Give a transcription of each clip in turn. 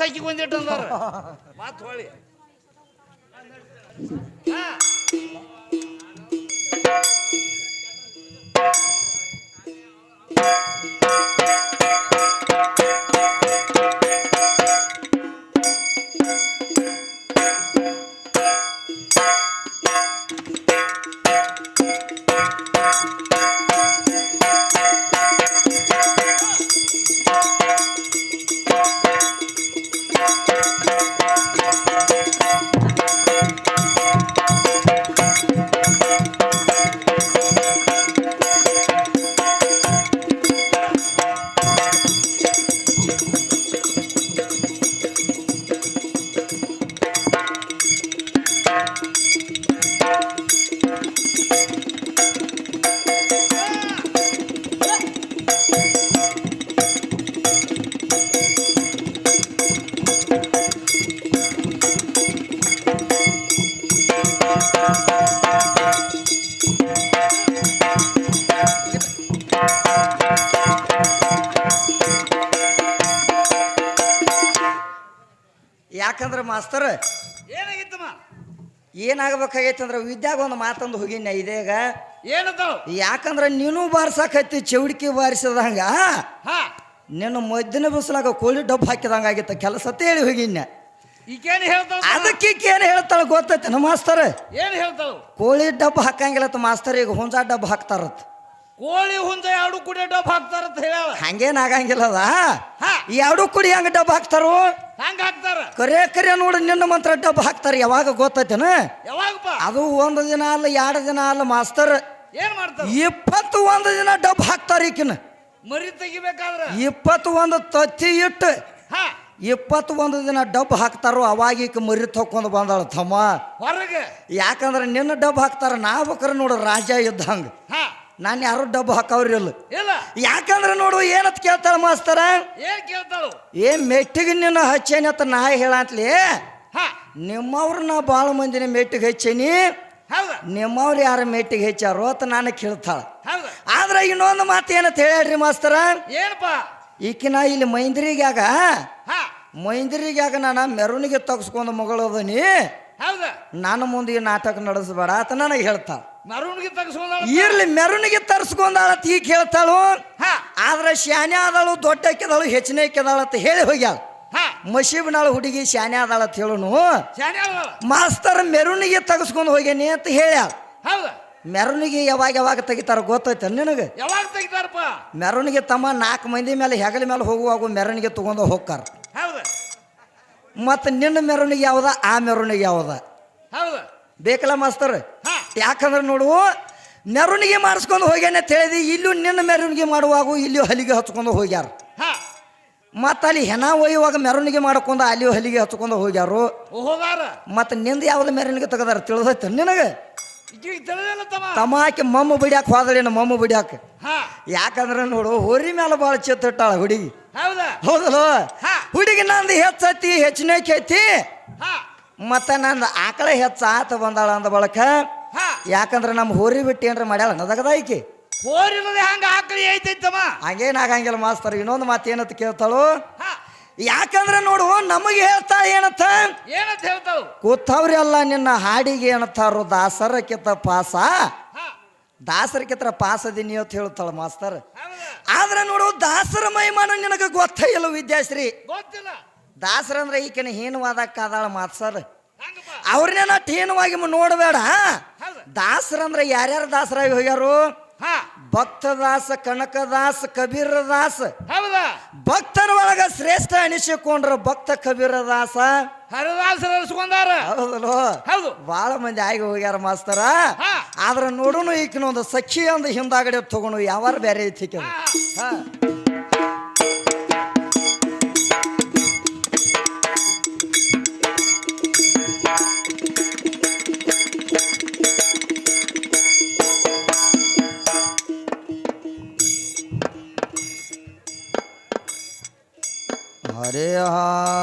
ಸಾಕಿ ಒಂದಿಟ್ಟು ಅಂದಾರ ಮಾತು ಹೊಳಿ. ಮಾಸ್ತರ್. ಏನಾಗಿತ್ತಮ್ಮ? ಏನಾಗಬೇಕಾಗೈತೆ ಅಂದ್ರೆ ವಿದ್ಯಾಗ ಒಂದು ಮಾತಂದು ಹೋಗಿನ ಇದೇಗ. ಏನದ ಯಾಕಂದ್ರೆ ನೀನು ಬಾರ್ಸಕತ್ತಿ ಚೌಡಿಕೆ ಬಾರಿಸಿದಂಗ. ನಿನ್ನ ಮದ್ದಿನ ಬಿಸಿಲಾಗ ಕೋಳಿ ಡಬ್ಬ ಹಾಕಿದಂಗ ಆಗಿತ್ತ. ಕೆಲಸ ಹೇಳಿ ಹೋಗಿನ ಅದಕ್ಕೆ ಏನು ಹೇಳ್ತಾಳ ಗೊತ್ತೈತೆ ನಮ್ಮ ಮಾಸ್ತರ್? ಏನು ಹೇಳ್ತಾಳ? ಕೋಳಿ ಡಬ್ಬು ಹಾಕಂಗಿಲ್ಲ ಮಾಸ್ತರ್ ಈಗ ಹುಂಜಾ ಡಬ್ಬು ಹಾಕ್ತಾರತ್. ಕೋಳಿ ಹುಂಜ ಎರಡು ಕುಡಿ ಡಬ್ ಹಾಕ್ತಾರಂತ ಹೇಳ ಹಂಗೇನ್ ಆಗಂಗಿಲ್ಲ ಅದ. ಹಾ. ಎರಡು ಕುಡಿ ಹಂಗ ಡಬ್ ಹಾಕ್ತಾರೋ? ಹಂಗ ಹಾಕ್ತಾರ? ಕರೆ ಕರೆ ನೋಡಿ ನಿನ್ನ ಮಂತ್ರ ಡಬ್ ಹಾಕ್ತಾರ ಯಾವಾಗ ಗೊತ್ತೈತೇನ? ಯಾವಾಗಪ್ಪ? ಅದು ಒಂದು ದಿನ ಅಲ್ಲ ಎರಡು ದಿನ ಅಲ್ಲ ಮಾಸ್ತರ್. ಏನ್ ಮಾಡ್ತಾರ? ಇಪ್ಪತ್ತು ಒಂದು ದಿನ ಡಬ್ ಹಾಕ್ತಾರ ಈಕಿನ. ಮರಿ ತೆಗಿಬೇಕಾದ್ರ? ಇಪ್ಪತ್ತು ಒಂದು ತತ್ತಿ ಇಟ್ಟು ಹಾ. ಇಪ್ಪತ್ತು ಒಂದು ದಿನ ಡಬ್ ಹಾಕ್ತಾರೋ ಅವಾಗ ಈಕ ಮರಿ ತಕ್ಕೊಂಡು ಬಂದಾಳ ತಮ್ಮ. ಹೊರಗೆ? ಯಾಕಂದ್ರೆ ನಿನ್ನ ಡಬ್ ಹಾಕ್ತಾರ ನಾ ಬೇಕಾರ ನೋಡು ರಾಜ ಇದ್ದಂಗ. ಹಾ. ನಾನು ಯಾರು ಡಬ್ಬು ಹಾಕವ್ರಿ ಇಲ್ಲ ಇಲ್ಲ. ಯಾಕಂದ್ರೆ ನೋಡು ಏನತ್ ಕೇಳ್ತಾಳ ಮಾಸ್ತರ? ಏನ್ ಕೇಳ್ತಾಳು? ಏ ಮೆಟ್ಟಿಗೆ ನಿನ್ನ ಹಚ್ಚೇನತ್ತ ನಾ ಹೇಳಂತ್ಲಿ ಹಾ. ನಿಮ್ಮವ್ರು ನಾ ಭಾಳ ಮಂದಿನ ಮೆಟ್ಟಿಗೆ ಹಚ್ಚೇನಿ. ಹೌದ. ನಿಮ್ಮವ್ರು ಯಾರ ಮೆಟ್ಟಿಗೆ ಹೆಚ್ಚಾರೋ ಅಂತ ನಾನು ಕೇಳ್ತಾಳ. ಹೌದ. ಆದ್ರೆ ಇನ್ನೊಂದು ಮಾತು ಏನಂತ ಹೇಳ್ರಿ ಮಾಸ್ತರ? ಏನಪ್ಪ? ಈಕಿನ ಇಲ್ಲಿ ಮೈಂದ್ರಿಗ್ಯಾಗ ಹಾ. ಮೈಂದ್ರಿಗ್ಯಾಗ ನಾನು ಮೆರವಣಿಗೆ ತಗ್ಸ್ಕೊಂಡು ಮಗಳು ಅದನಿ ಹೌದ. ನಾನು ಮುಂದೆ ಈ ನಾಟಕ ನಡೆಸಬೇಡ ಅಂತ ನನಗೆ ಹೇಳ್ತಾಳ. ತಗಸ್ಕೊಂಡ ಇರ್ಲಿ ಮೆರವಣಿಗೆ ತರಿಸ್ಕೊಂಡಾಳತ್ ಈಗ ಹೇಳ್ತಾಳು ಹಾ. ಆದ್ರೆ ಶಾನೆ ಆದಳು ದೊಡ್ಡ ಕೆದಳು ಹೆಚ್ಚಿನ ಕೆದಾಳತ್ ಅಂತ ಹೇಳಿ ಹೋಗ್ಯಾಳ. ಹಾ. ಮಶೀಬ್ನಾಳ ಹುಡುಗಿ ಶಾನೆ ಆದಾಳತ್ ಹೇಳುನು ಶಾನೆ ಮಾಸ್ತರ್ ಮೆರವಣಿಗೆ ತೆಗೆಸ್ಕೊಂಡು ಹೋಗ್ಯಾನಿ ಅಂತ ಹೇಳ್ಯಾಳ. ಹೌದ. ಮೆರವಣಿಗೆ ಯಾವಾಗ ಯಾವಾಗ ತೆಗಿತಾರ ಗೊತ್ತೈತೆ ನಿನಗೆ? ಯಾವಾಗ ತೆಗಿತಾರಪ್ಪ? ಮೆರವಣಿಗೆ ತಮ್ಮ ನಾಲ್ಕು ಮಂದಿ ಮೇಲೆ ಹೆಗಲ ಮೇಲೆ ಹೋಗುವಾಗ ಮೆರವಣಿಗೆ ತಗೊಂಡು ಹೋಗ್ತಾರ. ಹೌದ. ಮತ್ತು ನಿನ್ನ ಮೆರವಣಿಗೆ ಯಾವ್ದ ಆ ಮೆರವಣಿಗೆ ಯಾವ್ದ? ಹೌದ. ಬೇಕಲ್ಲ ಮಾಸ್ತರ್? ಯಾಕಂದ್ರೆ ನೋಡು ಮೆರವಣಿಗೆ ಮಾಡಿಸ್ಕೊಂಡು ಹೋಗ್ಯಾನೆ ತಿಳಿದು ಇಲ್ಲೂ ನಿನ್ನ ಮೆರವಣಿಗೆ ಮಾಡುವಾಗ ಇಲ್ಲಿಯೂ ಹಲಿಗೆ ಹಚ್ಕೊಂಡು ಹೋಗ್ಯಾರ. ಮತ್ತು ಅಲ್ಲಿ ಹೆಣ ಒಯ್ಯುವಾಗ ಮೆರವಣಿಗೆ ಮಾಡ್ಕೊಂಡು ಅಲ್ಲಿ ಹಲಿಗೆ ಹಚ್ಕೊಂಡು ಹೋಗ್ಯಾರು. ಮತ್ತು ನಿಂದ ಯಾವ್ದು ಮೆರವಣಿಗೆ ತಗದಾರ ತಿಳಿದೈತೆ ನಿನಗೆ? ತಮಾಕಿ ಮಮ್ಮ ಬಿಡ್ಯಾಕ ಹೋದಳೇನು ಮಮ್ಮ ಬಿಡ್ಯಾಕ? ಯಾಕಂದ್ರೆ ನೋಡು ಹೋರಿ ಮೇಲೆ ಭಾಳ ಚಿತ್ತಿಟ್ಟಾಳ ಹುಡುಗಿ. ಹೌದ? ಹೌದಲ್ಲ. ಹುಡುಗಿ ನಂದು ಹೆಚ್ಚೈತಿ ಹೆಚ್ಚಿನ ಐತಿ ಮತ್ತು ನಂದು ಆಕಳ ಹೆಚ್ಚ ಆತ ಬಂದಾಳ ಅಂದ ಬಳಕ ಯಾಕಂದ್ರೆ ನಮ್ಮ ಹೋರಿ ಬಿಟ್ಟು ಏನ್ರ ಮಾಡ್ಯಾಳ? ನದಗದ ಐಕಿ ಹೋರಿಲ್ಲದೆ ಹಂಗ ಆಕಳಿ ಐತೈತಮ್ಮ. ಹಂಗೇನ್ ಆಗಂಗಿಲ್ಲ ಮಾಸ್ತರ್ ಇನ್ನೊಂದು ಮಾತು ಏನಂತ ಕೇಳ್ತಾಳು? ಯಾಕಂದ್ರೆ ನೋಡು ನಮಗೆ ಹೇಳ್ತಾ ಏನಂತ? ಏನಂತ ಹೇಳ್ತಾಳು? ಕೂತವ್ರಿ ಅಲ್ಲ ನಿನ್ನ ಹಾಡಿಗೆ ಏನಂತಾರು ದಾಸರ ಕಿತ್ತ ಪಾಸ? ಹಾ. ದಾಸರ ಕಿತ್ರ ಪಾಸ ದಿನಿ ಅಂತ ಹೇಳ್ತಾಳ ಮಾಸ್ತರ್. ಆದ್ರೆ ನೋಡು ದಾಸರ ಮಹಿಮಾನ ನಿನಗೆ ಗೊತ್ತ ಇಲ್ಲ ವಿದ್ಯಾಶ್ರೀ. ಗೊತ್ತಿಲ್ಲ. ದಾಸರ ಅಂದ್ರೆ ಈಕಿನ ಹೀನವಾದಕ್ಕಾದಾಳ ಮಾತ್ಸರ್ ಹಂಗಪ್ಪ. ಅವ್ರನ್ನೇನ ಠೀನವಾಗಿ ನೋಡಬೇಡ. ಹೌದ ದಾಸರ ಅಂದ್ರೆ ಯಾರ್ಯಾರು ದಾಸರಾಗಿ ಹೋಗ್ಯಾರು? ಭಕ್ತದಾಸ ಕನಕದಾಸ ಕಬೀರದಾಸ. ಹೌದಾ? ಭಕ್ತರ ಒಳಗ ಶ್ರೇಷ್ಠ ಅನಿಸಿಕೊಂಡ್ರ ಭಕ್ತ ಕಬೀರದಾಸ. ದಾಸ ಅನ್ಸ್ಕೊಂಡಾರ? ಹೌದಲ್ಲೋ? ಹೌದು. ಭಾಳ ಮಂದಿ ಆಗಿ ಹೋಗ್ಯಾರ ಮಾಸ್ತರ. ಆದ್ರ ನೋಡುನು ಈಕಿನ ಒಂದು ಸಖಿ ಒಂದು ಹಿಂದಾಗಡೆ ತಗೊಂಡು ಯಾವಾರ ಬೇರೆ ಐತಿ ಈಕಿದು. ಹಾ.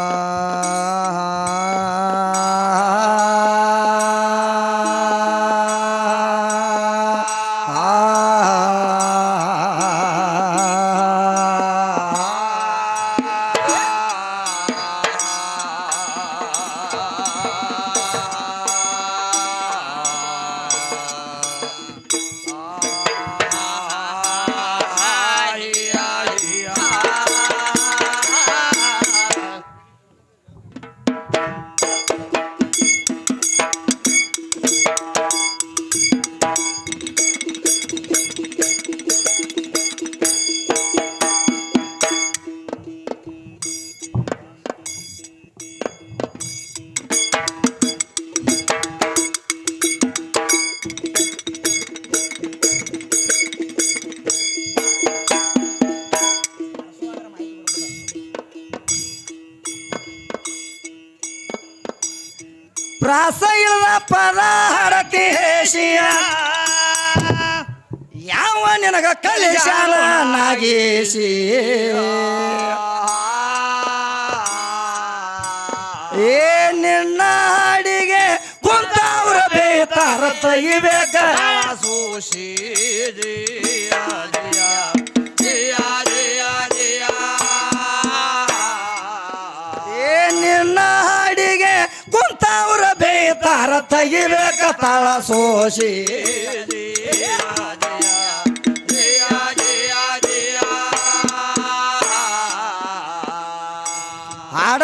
ಯಾವ ನಿನಗ ಕಲಿಶಾಲ ನಾಗೇಶಿ ಏ ನಿನ್ನ ಅಡಿಗೆ ಕುಂತವ್ರ ಬೇತಾರ ತೆಗಿಬೇಕ ಸೋಷಿ ಏ ನಿನ್ನ ಹಾಡಿಗೆ ಕುಂತವ್ರ ಬೇತಾರ ತೆಗಿಬೇಕ ತಳ ಸೋಸಿ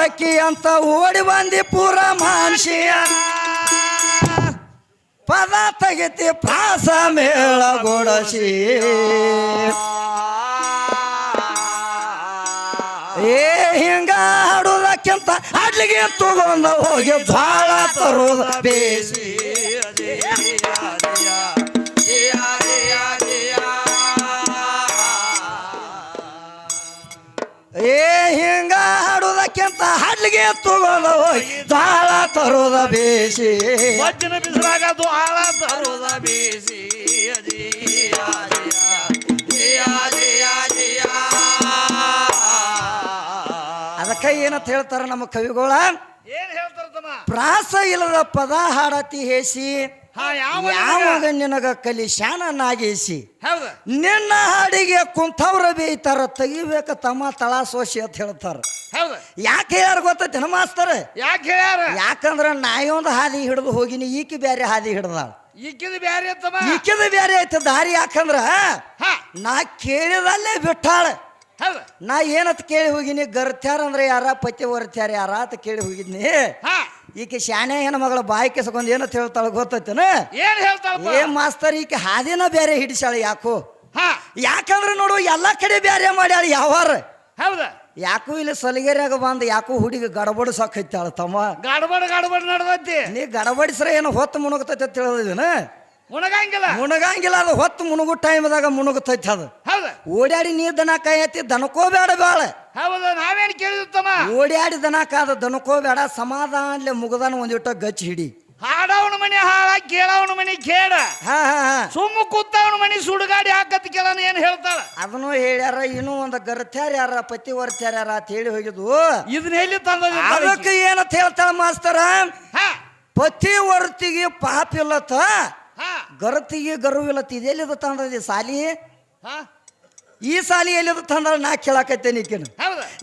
ಹಾಡಕ್ಕಿ ಅಂತ ಓಡಿ ಬಂದಿ ಪೂರ ಮಾನ್ಸಿಯ ಪದ ತೆಗಿತಿ ಪಾಸ ಮೇಳ ಗೊಡಸಿ. ಏ ಹಿಂಗ ಹಾಡುದಕ್ಕಿಂತ ಅಡ್ಲಿಗೆ ತಗೊಂಡ ಹೋಗಿ ಜ್ವಾಳ ತರೋದ ಬೇಸಿ. ಹಾಡುದಕ್ಕಿಂತ ಹಡ್ಲಿಗೆ ತಗೊಂಡ ಹೋಗಿ ದಾಳ ತರೋದ ಬೇಸಿ. ವಜ್ಜನ ಬಿಸಿಲಾಗ ದಾಳ ತರೋದ ಬೇಸಿ. ಅದಕ್ಕೆ ಏನಂತ ಹೇಳ್ತಾರ ನಮ್ಮ ಕವಿಗಳ? ಏನ್ ಹೇಳ್ತಾರ ಪ್ರಾಸ ಇಲ್ಲದ ಪದ ಹಾಡತಿ ಹೇಸಿ ಯಾವಾಗ ನಿನಗ ಕಲಿ ಶಾನ ನಾಗೇಸಿ ನಿನ್ನ ಹಾಡಿಗೆ ಕುಂತವ್ರ ಬೇಯ್ತಾರ ತೆಗಿಬೇಕ ತಮ್ಮ ತಳ ಸೋಸಿ ಅಂತ ಹೇಳ್ತಾರ. ಹೌದ. ಯಾಕೆ ಹೇಳ್ಯಾರ ಗೊತ್ತೈತೆ ಮಾಸ್ತರ? ಯಾಕೆ ಹೇಳ್ಯಾರ? ಯಾಕಂದ್ರ ನಾಯೊಂದು ಹಾದಿ ಹಿಡಿದು ಹೋಗಿನಿ ಈಕಿ ಬ್ಯಾರೆ ಹಾದಿ ಹಿಡ್ದಾಳ. ಈಕಿದ ಬ್ಯಾರೆ ಈಕಿದ ಬ್ಯಾರೆ ಐತ ದಾರಿ ಯಾಕಂದ್ರ ನಾ ಕೇಳಿದಲ್ಲೇ ಬಿಟ್ಟಾಳ. ನಾ ಏನಂತ ಕೇಳಿ ಹೋಗಿನಿ ಗರ್ತ್ಯಾರ ಅಂದ್ರೆ ಯಾರ ಪತಿ ವರ್ತ್ಯಾರ ಯಾರ ಅಂತ ಕೇಳಿ ಹೋಗಿದ್ನಿ. ಈಕೆ ಶಾಣೆ ಮಗಳ ಬಾಯಿ ಕೆಸಕೊಂಡ್ ಏನಂತ ಹೇಳ್ತಾಳ ಗೊತ್ತೈತೇನ ಏನ್ ಹೇಳ್ತಾಳ ಏ ಮಾಸ್ತರ್ ಈಕೆ ಹಾದಿನ ಬೇರೆ ಹಿಡಿಸಾಳ ಯಾಕೋ? ಯಾಕಂದ್ರೆ ನೋಡು ಎಲ್ಲಾ ಕಡೆ ಬೇರೆ ಮಾಡ್ಯಾಳ ಯಾವಾರ. ಹೌದ. ಯಾಕೋ ಇಲ್ಲಿ ಸಲಗೇರಿಯಾಗ ಬಂದು ಯಾಕೋ ಹುಡುಗಿ ಗಡಬಡ ಸಾಕೈತಾಳ ತಮ್ಮ. ಗಡಬಡ ಗಡಬಡ ನಡ್ದೈತಿ. ನೀ ಗಡಬಡಿಸ್ರೆ ಏನು ಹೊತ್ತು ಮುಣುಗತೈತೆ ಅಂತ ಹೇಳಿದಿನ ಮುಣಗಂಗಿಲ್ಲ. ಮುಣಗಂಗಿಲ್ಲ ಅದು ಹೊತ್ತು ಮುಣುಗು ಟೈಮ್ದಾಗ ಮುಣುಗತೈತೆ ಅದು. ಓಡಾಡಿ ನೀ ದನ ಕಾಯತಿ ದನಕೋಬೇಡ ಬಾಳ. ಹೌದು ನಾವೇನ್ ಕೇಳಿದ್ವಿ ತಮ್ಮ? ಓಡಾಡಿ ದನ ಕಾದ ದನಕೋಬೇಡ ಸಮಾಧಾನಲೆ ಮುಗದಾನ ಒಂದಿಟ್ಟ ಗಚ್ಚಿ ಹಿಡಿ. ಹಾಡವನ ಮನೆ ಹಾಳ ಕೇಳವನ ಮನೆ ಕೇಳ. ಹಾ ಹಾ ಹಾ. ಸುಮ್ಮ ಕೂತವನ ಮನೆ ಸುಡುಗಾಡಿ ಹಾಕತ್ ಕೇಳನ ಏನ್ ಹೇಳ್ತಾಳ? ಅದನ್ನು ಹೇಳ್ಯಾರ ಇನ್ನೂ ಒಂದು ಗರ್ತ್ಯಾರ ಯಾರ ಪತಿ ವರ್ತ್ಯಾರ ಯಾರ ಅಂತ ಹೇಳಿ ಹೋಗಿದ್ವು. ಇದನ್ನ ಎಲ್ಲಿ ತಂದ ಅದಕ್ಕೆ ಏನಂತ ಹೇಳ್ತಾಳ ಮಾಸ್ತರ? ಪತಿ ವರ್ತಿಗೆ ಪಾಪ ಇಲ್ಲತ್ತ? ಗರ್ತಿಗೆ ಗರುವಿಲ್ಲತ್ತ ಇದೆಲ್ಲಿದ ತಂದದಿ ಸಾಲಿ? ಹಾ. ಈ ಸಾಲಿ ಎಲ್ಲಿದ ತಂದ ನಾ ಕೇಳಾಕತ್ತೇನೆ ಈಕಿನ.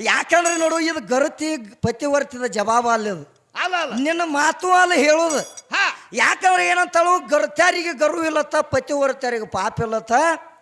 ಯಾಕಂದ್ರೆ ನೋಡು ಇದು ಗರತಿ ಪತಿ ವರ್ತಿದ ಜವಾಬ ಅಲ್ಲದು. ಅಲ್ಲ ಅಲ್ಲ. ನಿನ್ನ ಮಾತು ಅಲ್ಲ ಹೇಳೋದು. ಹಾ. ಯಾಕಂದ್ರೆ ಏನಂತಾಳು ಗರ್ತ್ಯಾರಿಗೆ ಗರ್ವ ಇಲ್ಲತ್ತ ಪತಿ ವರ್ತ್ಯಾರಿಗೆ ಪಾಪ ಇಲ್ಲತ್ತ.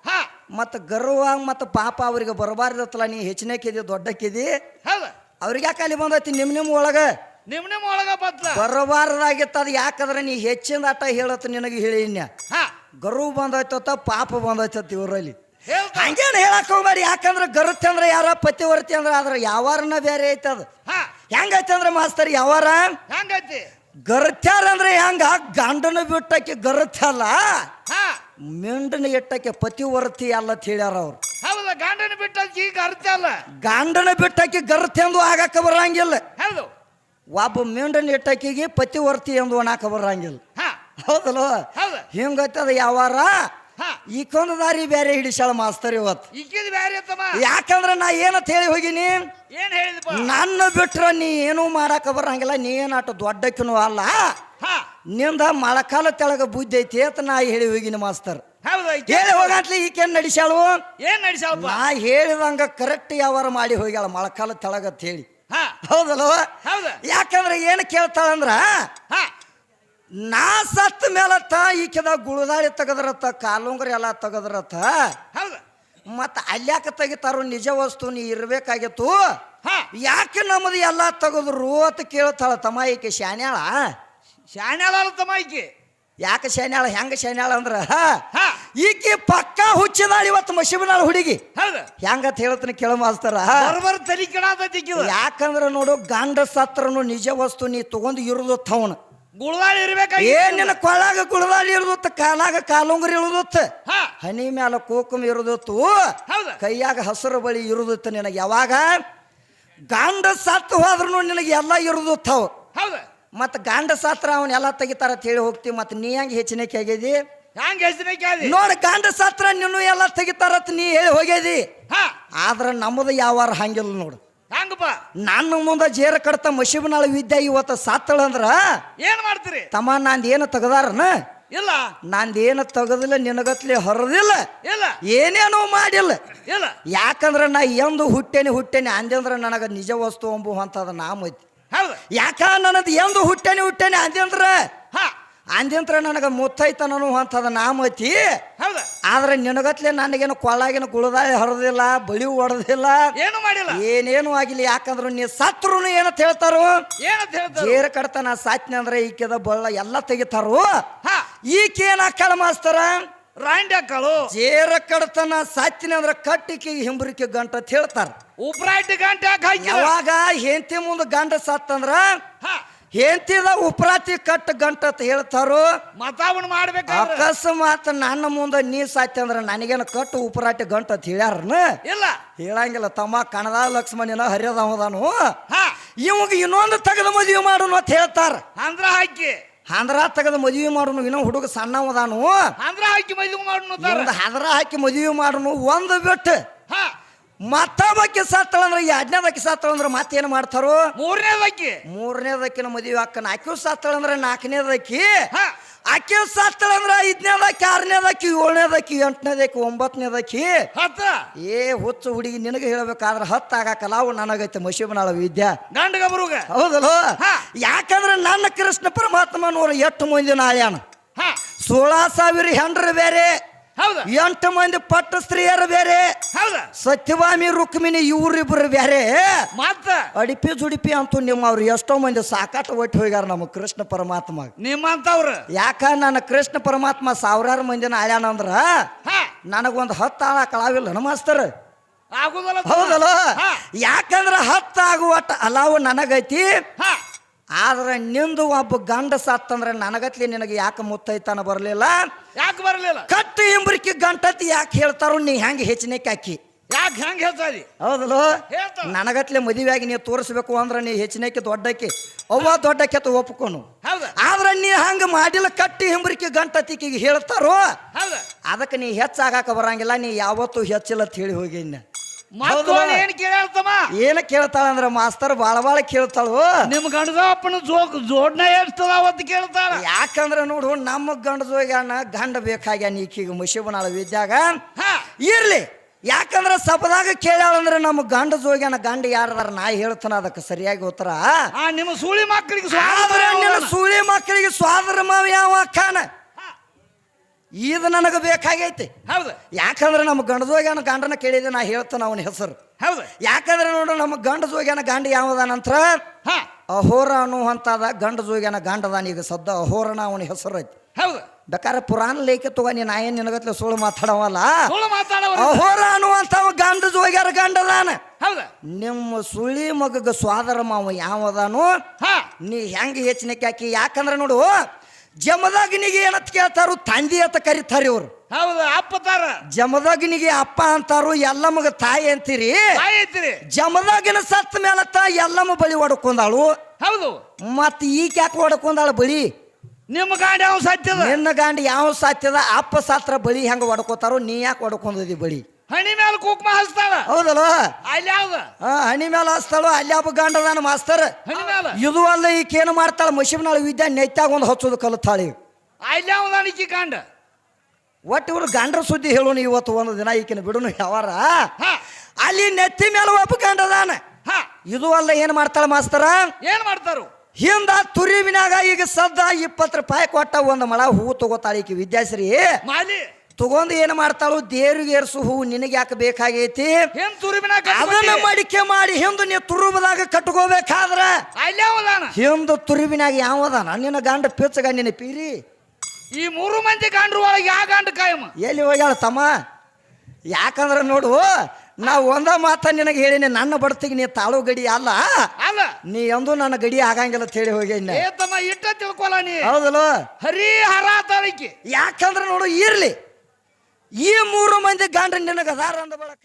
ಹಾ. ಮತ್ತು ಗರ್ವ ಮತ್ತು ಪಾಪ ಅವ್ರಿಗೆ ಬರಬಾರ್ದತ್ತಲ್ಲ ನೀ ಹೆಚ್ಚಿನಕ್ಕಿದಿ ದೊಡ್ಡಕ್ಕಿದಿ ಹೌದ. ಅವ್ರಿಗೆ ಯಾಕೆ ಅಲ್ಲಿ ಬಂದೈತಿ? ನಿಮ್ಮ ನಿಮ್ಮ ಒಳಗೆ. ನಿಮ್ ನಿಮ್ ಒಳಗ ಬದ್ಲ. ಬರಬಾರ್ದಾಗಿತ್ತು ಅದು ಯಾಕಂದ್ರೆ ನೀ ಹೆಚ್ಚಿನ ಆಟ ಹೇಳತ್ತ ನಿನಗೆ ಹೇಳಿನ್ಯ ಹಾ. ಗರು ಬಂದೈತತ್ತ ಪಾಪ ಬಂದೈತತ್ತ ಇವರಲ್ಲಿ. ಹಂಗೇನು ಹೇಳಕ್ ಹೋಗ್ಬೇಡಿ. ಯಾಕಂದ್ರೆ ಗರುತಿ ಅಂದ್ರೆ ಯಾರ ಪತಿವರ್ತಿ ಅಂದ್ರೆ ಅದ್ರ ಯಾವಾರನ ಬೇರೆ ಐತೆ ಅದು. ಹಾ. ಹೆಂಗೈತೆ ಅಂದ್ರೆ ಮಾಸ್ತರ್ ಯಾವಾರ? ಹೆಂಗೈತಿ? ಗರತ್ಯಾರ ಅಂದ್ರೆ ಹೆಂಗ? ಗಂಡನ ಬಿಟ್ಟಕ್ಕೆ ಗರತ್ಯಲ್ಲ ಹಾ. ಮಿಂಡನ ಇಟ್ಟಕ್ಕೆ ಪತಿವರ್ತಿ ಅಲ್ಲ ಅಂತ ಹೇಳ್ಯಾರ ಅವ್ರು. ಹೌದ ಗಂಡನ ಬಿಟ್ಟಕ್ಕೆ ಈಗ ಅರ್ಥ ಅಲ್ಲ. ಗಂಡನ ಬಿಟ್ಟಕ್ಕೆ ಗರತಿ ಎಂದು ಆಗಕ್ಕೆ ಬರಂಗಿಲ್ಲ. ಹೌದು. ಒಬ್ಬ ಮಿಂಡನ ಇಟ್ಟಕ್ಕಿಗೆ ಪತಿವರ್ತಿ ಎಂದು ಒಣಾಕ ಬರಂಗಿಲ್ಲ. ಹಾ. ಹೌದಲ್ವ? ಹಿಂಗೈತದ ಯಾವಾರ? ಈಕೊಂದು ದಾರಿ ಬೇರೆ ಹಿಡಿಸಾಳ ಮಾಸ್ತರ್ ಇವತ್ತು ಬ್ಯಾರೆ ತಮ್ಮ ಯಾಕಂದ್ರೆ ನಾ ಏನಂತ ಹೇಳಿ ಹೋಗಿನಿ? ಏನ್ ಹೇಳಿದಪ್ಪ ನನ್ನ ಬಿಟ್ರ ನೀ ಏನು ಮಾಡಾಕ ಬರಂಗಿಲ್ಲ ನೀ ಏನಾಟ ದೊಡ್ಡಕ್ಕಿನೂ ಅಲ್ಲ. ಹಾ. ನಿಂದ ಮಳಕಾಲ ತೆಳಗ ಬುದ್ಧಿ ಐತಿ ಅಂತ ನಾ ಹೇಳಿ ಹೋಗಿನಿ ಮಾಸ್ತರ್. ಹೌದ ಹೇಳಿ ಹೋಗಂತ್ಲಿ ಈಕೇನ್ ನಡಿಸ್ಯಾಳು? ಏನ್ ನಡಿಸಾಳು ನಾ ಹೇಳಿದಂಗ ಕರೆಕ್ಟ್ ಯಾವಾರ ಮಾಡಿ ಹೋಗ್ಯಾಳ ಮಳಕಾಲ ತೆಳಗ ಅಂತ ಹೇಳಿ. ಹಾ. ಹೌದಲ್ವ? ಹೌದು. ಯಾಕಂದ್ರೆ ಏನು ಕೇಳ್ತಾಳಂದ್ರ ಹಾ. ನಾ ಸತ್ತ ಮೇಲತ್ತ ಈಕೆದ ಗುಳದಾಳಿ ತೆಗದ್ರತ್ತ ಕಾಲುಂಗ್ರಿ ಎಲ್ಲ ತೆಗದ್ರತ್ತ ಹೌದು. ಮತ್ತ ಅಲ್ಯಾಕ ತೆಗಿತಾರೋ ನಿಜ ವಸ್ತು ನೀ ಇರಬೇಕಾಗಿತ್ತು. ಯಾಕೆ ನಮ್ಮದು ಎಲ್ಲ ತೆಗೆದ್ರು ಅಂತ ಕೇಳ್ತಾಳ ತಮ್ಮ ಈಕೆ ಶಾನ್ಯಾಳ ಶಾಣ್ಯಾಳ ತಮ್ಮ ಈಕೆ. ಯಾಕೆ ಶಾನ್ಯಾಳ ಹೆಂಗ ಶಾನ್ಯಾಳ ಅಂದ್ರ? ಹಾ. ಈಕಿ ಪಕ್ಕ ಹುಚ್ಚಿದಾಳ ಇವತ್ತು ಮಶಿಬನಾಳ ಹುಡುಗಿ. ಹೆಂಗ ಹೆಂಗತ್ ಹೇಳ್ತೀನಿ ಕೇಳ ಮಾಸ್ತಾರ. ಯಾಕಂದ್ರ ನೋಡು ಗಂಡ ಸತ್ರನು ನಿಜ ವಸ್ತು ನೀ ತಗೊಂಡು ಇರುದು ತವನ. ಗುಳದಾಳಿ ಇರ್ಬೇಕಾಗಿ ಏನಿನ ಕೊಳಾಗ ಗುಳವಾಳಿ ಇರುದತ್ತ ಕಾಲಾಗ ಕಾಲುಂಗ್ರಿ ಇರುದತ್ತ ಹಾ. ಹನಿ ಮ್ಯಾಲ ಕೋಕುಮ್ ಇರುದತ್ತು ಹೌದ. ಕೈಯಾಗ ಹಸಿರು ಬಳಿ ಇರುದತ್ತ ನಿನಗೆ. ಯಾವಾಗ? ಗಂಡ ಸತ್ತು ಹೋದ್ರು ನಿನಗೆ ಎಲ್ಲ ಇರುದತ್ತವು ಹೌದ. ಮತ್ತ ಗಂಡ ಸಾತ್ರ ಎಲ್ಲ ತೆಗಿತಾರ ಅಂತ ಹೇಳಿ ಹೋಗ್ತಿ. ಮತ್ತ ನೀ ಹೆಂಗ್ ಹೆಚ್ಚಿನಕ್ಕೆ ಆಗ್ಯದಿ ನೋಡ ಗಂಡ ಸಾತ್ರ ನೀನು ಎಲ್ಲ ತೆಗಿತಾರತ್ ನೀ ಹೇಳಿ ಹೋಗ್ಯದಿ? ಹಾ. ಆದ್ರ ನಮ್ಮದು ಯಾವಾರ ಹಂಗಿಲ್ಲ ನೋಡು. ಹೆಂಗಪ್ಪ. ನನ್ನ ಮುಂದೆ ಜೇರ ಕಡತ ಮಶಿಬನಾಳ ವಿದ್ಯೆ ಇವತ್ತು ಸಾತ್ತಳ ಅಂದ್ರ ಏನ್ ಮಾಡ್ತೀರಿ? ತಮ್ಮ ನಾಂದ ಏನು ತೆಗದಾರನ? ಇಲ್ಲ. ನಾಂದೇನು ತೆಗದಿಲ್ಲ ನಿನಗತ್ಲೆ ಹೊರದಿಲ್ಲ. ಇಲ್ಲ. ಏನೇನೋ ಮಾಡಿಲ್ಲ. ಇಲ್ಲ. ಯಾಕಂದ್ರೆ ನಾ ಎಂದು ಹುಟ್ಟೇನಿ ಹುಟ್ಟೇನಿ ಅಂದ್ರೆ ನನಗೆ ನಿಜ ವಸ್ತು ಅಂಬು ಅಂತದ ನಾಮ ಐತಿ ಹೌದು. ಯಾಕ ನನ್ನದು ಎಂದು ಹುಟ್ಟೇನಿ ಹುಟ್ಟೇನಿ ಅಂದ್ರೆ ಅಂದಂತ್ರ ನನಗೆ ಮುತ್ತೈತನನು ಅಂತದ ನಾಮತಿ ಹೌದು. ಆದ್ರೆ ನಿನಗತ್ಲೆ ನನಗೇನು ಕೊಳ್ಳಾಗಿನ ಗುಳದಾಳಿ ಹರಿದಿಲ್ಲ ಬಳಿ ಹೊಡೆದಿಲ್ಲ ಏನು ಮಾಡಿಲ್ಲ? ಏನೇನು ಆಗಿಲ್ಲ ಯಾಕಂದ್ರೆ ನೀ ಸತ್ರು ಏನಂತ ಹೇಳ್ತಾರು? ಏನಂತ ಹೇಳ್ತಾರೆ? ಕಡ್ತನ ಸಾತ್ನಿ ಅಂದ್ರೆ ಈಕೆದ ಬಳ್ಳ ಎಲ್ಲ ತೆಗಿತಾರು. ಹಾ. ಈಕೇನ ಕಳ ಮಾಸ್ತರ? ರಾಂಡ್ಯಾಕಳು ಜೇರ ಕಡತನ ಸಾತ್ನಿ ಅಂದ್ರೆ ಕಟ್ಟಿಕೆ ಹಿಂಬರಿಕೆ ಗಂಟ ಅಂತ ಹೇಳ್ತಾರ. ಗಂಟೆ ಹಾಕಿಲ್ಲ. ಯಾವಾಗ ಹೆಂಡತಿ ಮುಂದೆ ಗಂಡ ಸತ್ತಂದ್ರ ಹಾ. ಹೆಂಡತಿದ ಉಪ್ರಾತಿ ಕಟ್ಟ ಗಂಟ ಅಂತ ಹೇಳ್ತಾರೋ ಮತಾವಣ ಮಾಡ್ಬೇಕಾದ್ರೆ. ಅಕಸ್ಮಾತ್ ನನ್ನ ಮುಂದೆ ನೀ ಸಾತ್ಯ ಅಂದ್ರೆ ನನಗೇನು ಕಟ್ಟು ಉಪರಾಟಿ ಗಂಟ ಅಂತ ಹೇಳ್ಯಾರನ? ಇಲ್ಲ. ಹೇಳಂಗಿಲ್ಲ ತಮ್ಮ ಕಣದ ಲಕ್ಷ್ಮಣಿನ ಹರಿಯದವದಾನು ಹಾ. ಇವಾಗ ಇನ್ನೊಂದು ತೆಗೆದು ಮದುವೆ ಮಾಡೋನು ಅಂತ ಹೇಳ್ತಾರ. ಅಂದ್ರ ಹಾಕಿ. ಹಂದ್ರ ತೆಗೆದು ಮದುವೆ ಮಾಡೋನು ಇನ್ನೂ ಹುಡುಗ ಸಣ್ಣವದಾನು. ಹಂದ್ರ ಹಾಕಿ ಮದುವೆ ಮಾಡೋಣ ಹಂದ್ರ ಹದ್ರ ಹಾಕಿ ಮದುವೆ ಮಾಡೋನು ಒಂದು ಬಿಟ್ಟು. ಹಾ. ಮತ್ತೊಬ್ಬಕ್ಕೆ ಸಾತ್ತಳಂದ್ರೆ ಎರಡನೇದಕ್ಕೆ ಸತ್ತಳಂದ್ರ ಮತ್ತೇನು ಮಾಡ್ತಾರೋ? ಮೂರನೇದಕ್ಕೆ ಮೂರನೇದಕ್ಕಿನ ಮದುವೆ ಅಕ್ಕನ ಆಕೆ ಸಾತ್ತಳಂದ್ರೆ ನಾಲ್ಕನೇದಕ್ಕಿ ಆಕೆ ಸಾತ್ತಳಂದ್ರೆ ಐದನೇದಕ್ಕೆ ಆರನೇದಕ್ಕೆ ಏಳನೇದಕ್ಕೆ ಎಂಟನೇದಕ್ಕೆ ಒಂಬತ್ತನೇದಕ್ಕೆ ಏ ಹುಚ್ಚು ಹುಡುಗಿ ನಿನಗೆ ಹೇಳ್ಬೇಕಾದ್ರೆ ಹತ್ತು ಆಗಾಕಲ್ಲ ಅವು ನನಗೈತೆ ಮಶಿಬನಾಳ ವಿದ್ಯಾ. ಗಂಡಗ ಬರುಗ ಹೌದಲ್ಲ? ಯಾಕಂದ್ರೆ ನನ್ನ ಕೃಷ್ಣ ಪರಮಾತ್ಮ ನೋಡು ಎಷ್ಟು ಮಂದಿ ನಾಳ್ಯಾನ? ಹಾ. ಸೋಳ ಸಾವಿರ ಹೆಂಡ್ರು ಬೇರೆ. ಹೌದ. ಎಂಟು ಮಂದಿ ಪಟ್ಟ ಸ್ತ್ರೀಯರು ಬೇರೆ. ಹೌದ. ಸತ್ಯವಾಮಿ ರುಕ್ಮಿಣಿ ಇವ್ರಿಬ್ರು ಬೇರೆ. ಮತ್ತ? ಅಡಿಪಿ ಜುಡಿಪಿ ಅಂತೂ ನಿಮ್ಮ ಅವ್ರು ಎಷ್ಟೋ ಮಂದಿ ಸಾಕಾಟ ಒಟ್ಟು ಹೋಗ್ಯಾರ ನಮ್ಮ ಕೃಷ್ಣ ಪರಮಾತ್ಮ ನಿಮ್ಮಂತವ್ರು? ಯಾಕ ನನ್ನ ಕೃಷ್ಣ ಪರಮಾತ್ಮ ಸಾವಿರಾರು ಮಂದಿನ ಆಳ್ಯಾನ ಅಂದ್ರ? ನನಗೊಂದು ಹತ್ತು ಆಳ ಕಳಾವಿಲ್ಲ ನಮಸ್ತರ ಆಗುದಲ್ಲ. ಹೌದಲ್ಲ? ಯಾಕಂದ್ರೆ ಯಾಕಂದ್ರ ಹತ್ತು ಆಗುವಟ್ಟ ಅಲಾವು ನನಗೈತಿ. ಆದ್ರೆ ನಿಂದು ಒಬ್ಬ ಗಂಡ ಸತ್ತಂದ್ರೆ ನನಗತ್ಲಿ ನಿನಗೆ ಯಾಕೆ ಮುತ್ತೈತನ ಬರಲಿಲ್ಲ? ಯಾಕೆ ಬರಲಿಲ್ಲ? ಕತ್ತಿ ಇಂಬ್ರಿಕಿ ಗಂಟತಿ ಯಾಕೆ ಹೇಳ್ತಾರೋ ನೀ ಹೆಂಗೆ ಹೆಚ್ಚಿನ ಕಾಕಿ ಯಾಕೆ ಹೆಂಗ್ ಹೇಳ್ತಾರಿ? ಹೌದಲ್ಲ? ನನಗತ್ಲೆ ಮದುವೆಯಾಗಿ ನೀವು ತೋರಿಸ್ಬೇಕು ಅಂದ್ರೆ ನೀ ಹೆಚ್ಚಿನಕ್ಕೆ ದೊಡ್ಡಕ್ಕೆ. ಅವ್ವ ದೊಡ್ಡಕ್ಕೆ ಒಪ್ಕೊನು. ಆದ್ರೆ ನೀ ಹಂಗೆ ಮಾಡಿಲ್ಲ ಕಟ್ಟಿ ಹಿಂಬ್ರಿಕಿ ಗಂಟತಿಕಿಗೆ ಹೇಳ್ತಾರೋ? ಅದಕ್ಕೆ ನೀ ಹೆಚ್ಚಾಗಾಕ ಬರಂಗಿಲ್ಲ ನೀ ಯಾವತ್ತೂ ಹೆಚ್ಚಿಲ್ಲ ಅಂತ ಹೇಳಿ ಹೋಗಿ ಏನ್ ಕೇಳ್ತಮ್ಮ? ಏನ ಕೇಳ್ತಾಳ ಅಂದ್ರ ಮಾಸ್ತರ್ ಬಾಳ ಬಾಳ ಕೇಳ್ತಾಳು. ನಿಮ್ ಗಂಡದಪ್ಪನ ಜೋಕ್ ಜೋಡ್ನ ಎಷ್ಟದ ಅವತ್ತು ಕೇಳ್ತಾಳ. ಯಾಕಂದ್ರೆ ನೋಡು ನಮ್ಮ ಗಂಡ ಜೋಗ್ಯಾನ ಗಂಡ ಬೇಕಾಗ್ಯಾನ ಈಕೀಗ ಮುಷಿಬನಾಳ ವಿದ್ಯಾಗ. ಇರ್ಲಿ. ಯಾಕಂದ್ರೆ ಸಪದಾಗ ಕೇಳ್ಯಾಳಂದ್ರೆ ನಮ್ಮ ಗಂಡ ಜೋಗ್ಯಾನ ಗಂಡ ಯಾರದಾರ ನಾ ಹೇಳ್ತಾನ ಅದಕ್ಕೆ ಸರಿಯಾಗಿ ಉತ್ತರ. ನಿಮ್ಮ ಸೂಳಿ ಮಕ್ಕಳಿಗೆ ಆದ್ರೆ ನಿನ್ನ ಸೂಳಿ ಮಕ್ಕಳಿಗೆ ಸ್ವಾದ್ರ ಮಾವ ಯಾವ ಅಕ್ಕಾನ? ಇದು ನನಗೆ ಬೇಕಾಗೈತಿ. ಹೌದು. ಯಾಕಂದ್ರೆ ನಮ್ಮ ಗಂಡದೋಗ್ಯಾನ ಗಂಡನ ಕೇಳಿದೆ ನಾ ಹೇಳ್ತಾನ ಅವನ ಹೆಸರು. ಹೌದು. ಯಾಕಂದ್ರೆ ನೋಡು ನಮ್ಮ ಗಂಡ ಜೋಗ್ಯಾನ ಗಂಡ ಯಾವದ ನಂತರ ಹಾ. ಅಹೋರ ಅನ್ನುವಂಥದ ಗಂಡ ಜೋಗ್ಯಾನ ಗಂಡದಾನ ಈಗ ಸದ್ದ ಅಹೋರನ ಅವನ ಹೆಸರು ಐತಿ. ಹೌದು. ಬೇಕಾದ್ರೆ ಪುರಾಣ ಲೇಖ ತಗೋ ನಾನು ಏನು ನಿನಗತ್ಲೆ ಸುಳ್ಳು ಮಾತಾಡವಲ್ಲ? ಅಹೋರ ಅನ್ನುವಂಥವ ಗಂಡ ಜೋಗ್ಯಾರ ಗಂಡದಾನ ನಿಮ್ಮ ಸುಳಿ ಮಗಗ ಸ್ವಾದರ ಮಾವ ಯಾವದಾನು ಹಾ. ನೀ ಹೆಂಗೆ ಹೆಚ್ಚಿನಕ್ಕೆ ಹಾಕಿ? ಯಾಕಂದ್ರೆ ನೋಡು ಜಮದಗ್ನಿಗೆ ಏನತ್ ಕೇಳ್ತಾರು ತಂದೆ ಅಂತ ಕರೀತಾರೆ ಇವ್ರು. ಅಪ್ಪ ತಾರ ಜಮದಗ್ನಿಗೆ ಅಪ್ಪ ಅಂತಾರು ಎಲ್ಲಮ್ಮಗ ತಾಯಿ ಅಂತೀರಿ? ತಾಯಿ ಐತ್ರಿ ಮೇಲೆ ಸತ್ತ ಮೇಲತ್ತ ಎಲ್ಲಮ್ಮ ಬಳಿ ಹೊಡ್ಕೊಂಡಾಳು. ಹೌದು. ಮತ್ತೆ ಈಗ ಯಾಕೆ ಹೊಡ್ಕೊಂಡಾಳ ಬಳಿ ನಿಮ್ಮ ಗಾಂಡಿ ಯಾವ ಸತ್ಯದ? ನಿನ್ನ ಗಾಂಡಿ ಯಾವ ಸಾಧ್ಯದ ಅಪ್ಪ ಸಾತ್ರ ಬಳಿ ಹೆಂಗ ಹೊಡ್ಕೋತಾರೋ ನೀ ಯಾಕೆ ಹೊಡ್ಕೊಂಡದಿ ಬಳಿ ಹಣಿ ಮ್ಯಾಲ ಕುಕ್ಮ ಹಚ್ತಾಳ. ಹೌದಲ್ಲ? ಅಲ್ಲಿ ಯಾವ ಹಣಿ ಮ್ಯಾಲ ಹಸ್ತಾಳು ಅಲ್ಲಿ ಹಬ್ಬ ಗಂಡದಾನ ಮಾಸ್ತರ್. ಹಣಿ ಇದು ಅಲ್ಲ ಈಕೇನು ಮಾಡ್ತಾಳ? ಮಶಿಬ್ನಾಳ ವಿದ್ಯೆ ನೆತ್ತಾಗ ಒಂದು ಹಚ್ಚೋದು ಕಲಿತಾಳಿ. ಅಲ್ಲಿ ನಾನು ಅಣಿಕಿ ಕಾಂಡ ಒಟ್ಟು ಇವ್ರು ಗಂಡ್ರ ಸುದ್ದಿ ಹೇಳೋಣ ಇವತ್ತು ಒಂದು ದಿನ ಈಕಿನ ಬಿಡೋಣ ಯಾವಾರ? ಹಾ. ಅಲ್ಲಿ ನೆತ್ತಿ ಮೇಲೆ ಒಬ್ಬ ಗಂಡದಾನ. ಹಾ. ಇದು ಅಲ್ಲ ಏನು ಮಾಡ್ತಾಳ ಮಾಸ್ತರ? ಏನು ಮಾಡ್ತಾರು? ಹಿಂದ ತುರಿವಿನಾಗ ಈಗ ಸದ್ದ ಇಪ್ಪತ್ತು ರೂಪಾಯಿ ಕೊಟ್ಟ ಒಂದು ಮಳ ಹೂ ತಗೋತಾಳ ಈಕಿ ವಿದ್ಯಾಶ್ರೀ. ಮಾಲಿ? ತಗೊಂಡು ಏನು ಮಾಡ್ತಾಳು ದೇವ್ರಿಗೆ ಏರ್ಸು ಹೂ ನಿನಗೆ ಯಾಕೆ ಬೇಕಾಗೈತಿ? ಅದನ್ನ ಮಡಿಕೆ ಮಾಡಿ ಹಿಂದು ನೀ ತುರುಬದಾಗ ಕಟ್ಕೋಬೇಕಾದ್ರ? ಹಿಂದು ತುರುಬಿನಾಗ ಯಾವದಾನ ನಿನ್ನ ಗಂಡ ಪಿಚ್ಚಗ ನಿನ್ನ ಪೀರಿ. ಈ ಮೂರು ಮಂದಿ ಕಾಂಡ್ರು ಒಳಗೆ ಯಾ ಗಂಡ ಕಾಯಮ್ಮ ಎಲ್ಲಿ ಹೋಗ್ಯಾಳ ತಮ್ಮ? ಯಾಕಂದ್ರೆ ನೋಡು ನಾ ಒಂದ ಮಾತ ನಿನಗೆ ಹೇಳಿನಿ ನನ್ನ ಬಡ್ತಿಗೆ ನೀ ತಾಳು ಗಡಿ ಅಲ್ಲ. ಅಲ್ಲ. ನೀ ಎಂದು ನನ್ನ ಗಡಿ ಆಗಂಗಿಲ್ಲ ಅಂತ ಹೇಳಿ ಹೋಗ್ಯಾನ ಏ ತಮ್ಮ ಇಟ್ಟ ತಿಳ್ಕೊಲ್ಲ ನೀ. ಹೌದಲ್ಲ? ಹರಿ ಹರ ತಾಳಿಕೆ. ಯಾಕಂದ್ರೆ ನೋಡು ಇರ್ಲಿ. ಈ ಮೂರು ಮಂದಿ ಗಂಡ ನಿನಗೆ ಅದಾರ ಅಂದ ಬಳಕ?